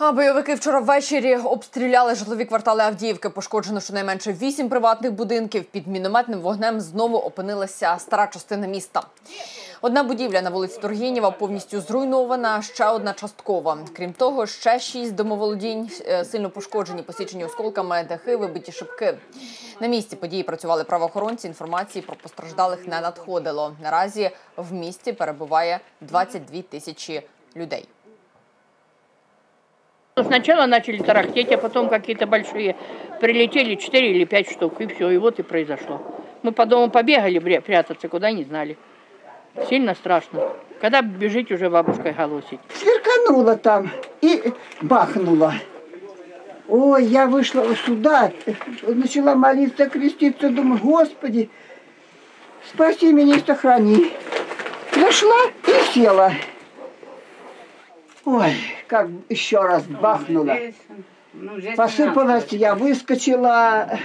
А бойовики вчора ввечері обстріляли житлові квартали Авдіївки. Пошкоджено щонайменше вісім приватних будинків. Під мінометним вогнем знову опинилася стара частина міста. Одна будівля на вулиці Тургенєва повністю зруйнована, ще одна часткова. Крім того, ще шість домоволодінь е, сильно пошкоджені, посічені осколками, дахи, вибиті шибки. На місці події працювали правоохоронці. Інформації про постраждалих не надходило. Наразі в місті перебуває 22 тисячі людей. Сначала начали тарахтеть, а потом какие-то большие прилетели, 4 или 5 штук, и все, и вот и произошло. Мы по дому побегали прятаться, куда не знали. Сильно страшно. Когда бежить уже бабушкой голосить. сверкануло там и бахнуло. Ой, я вышла сюда, начала молиться, креститься, думаю, Господи, спаси меня и сохрани. Зашла и села. Ой, как еще раз бахнуло. Посыпалась, я выскочила,